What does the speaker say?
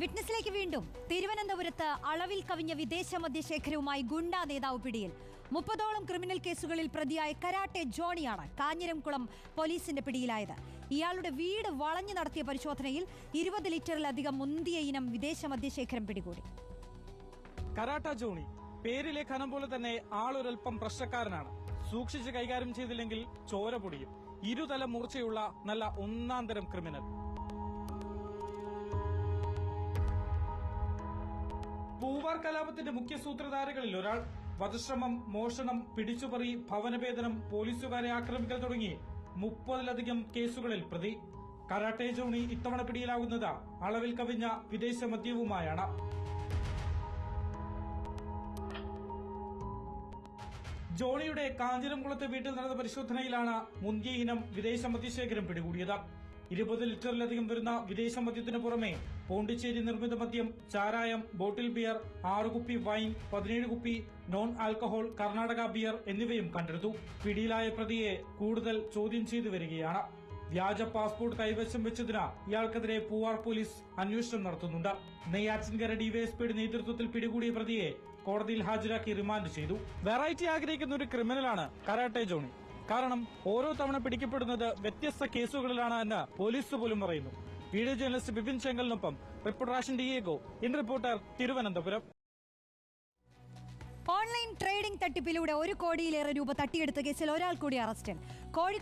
വിറ്റ്നസിലേക്ക് വീണ്ടും. തിരുവനന്തപുരത്ത് അളവിൽ കവിഞ്ഞ വിദേശ മദ്യശേഖരവുമായി ഗുണ്ടാ നേതാവ് പിടിയിൽ. മുപ്പതോളം ക്രിമിനൽ കേസുകളിൽ പ്രതിയായ കരാട്ടെ ജോണിയാണ് കാഞ്ഞിരംകുളം പോലീസിന്റെ പിടിയിലായത്. ഇയാളുടെ വീട് വളഞ്ഞു നടത്തിയ പരിശോധനയിൽ ഇരുപത് ലിറ്ററിലധികം മുന്തിയ ഇനം വിദേശ മദ്യശേഖരം പിടികൂടി. കരാട്ട ജോണി പേരിലെ ഖനം പോലെ തന്നെ ആളൊരൽപ്പം പ്രശ്നക്കാരനാണ് സൂക്ഷിച്ച് കൈകാര്യം ചെയ്തില്ലെങ്കിൽ ചോര പൊടിയും. ഇരുതല മൂർച്ചയുള്ള നല്ല ഒന്നാം തരം ക്രിമിനൽ. പൂവാർ കലാപത്തിന്റെ മുഖ്യ സൂത്രധാരകളിൽ ഒരാൾ വധശ്രമം മോഷണം പിടിച്ചുപറി ഭവനഭേദനം പോലീസുകാരെ ആക്രമിക്കൽ തുടങ്ങി മുപ്പതിലധികം കേസുകളിൽ പ്രതി. കരാട്ടെ ജോണി ഇത്തവണ പിടിയിലാകുന്നത് അളവിൽ കവിഞ്ഞ വിദേശ മദ്യവുമായാണ്. ജോണിയുടെ കാഞ്ഞിരംകുളത്തെ വീട്ടിൽ നടന്ന പരിശോധനയിലാണ് മുന്തിയ ഇനം വിദേശ മദ്യശേഖരം പിടികൂടിയത്. ഇരുപത് ലിറ്ററിലധികം വരുന്ന വിദേശ മദ്യത്തിന് പുറമെ പോണ്ടിച്ചേരി നിർമ്മിത മദ്യം ചാരായം ബോട്ടിൽ ബിയർ ആറ് കുപ്പി വൈൻ പതിനേഴ് കുപ്പി നോൺ ആൽക്കഹോൾ കർണാടക ബിയർ എന്നിവയും കണ്ടെടുത്തു. പിടിയിലായ പ്രതിയെ കൂടുതൽ ചോദ്യം ചെയ്തു വരികയാണ്. വ്യാജ പാസ്പോർട്ട് കൈവശം വെച്ചതിന് ഇയാൾക്കെതിരെ പൂവാർ പോലീസ് അന്വേഷണം നടത്തുന്നുണ്ട്. നെയ്യാറ്റിൻകര ഡിവൈഎസ്പിയുടെ നേതൃത്വത്തിൽ പിടികൂടിയ പ്രതിയെ കോടതിയിൽ ഹാജരാക്കി റിമാൻഡ് ചെയ്തു. വെറൈറ്റി ആഗ്രഹിക്കുന്ന ഒരു ക്രിമിനലാണ് കരാട്ടെ ജോണി. കാരണം ഓരോ തവണ പിടിക്കപ്പെടുന്നത് വ്യത്യസ്ത കേസുകളിലാണ് എന്ന് പോലീസ് പോലും പറയുന്നു. വീഡിയോ ജേർണലിസ്റ്റ് ബിപിൻ ചെങ്കലിനൊപ്പം റിപ്പോർട്ടർ ഡിയേഗോ ഇൻ റിപ്പോർട്ടർ തിരുവനന്തപുരം. ഓൺലൈൻ ട്രേഡിംഗ് തട്ടിപ്പിലൂടെ ഒരു കോടിയിലേറെ രൂപ തട്ടിയെടുത്ത കേസിൽ ഒരാൾ കൂടി അറസ്റ്റിൽ. കോഴി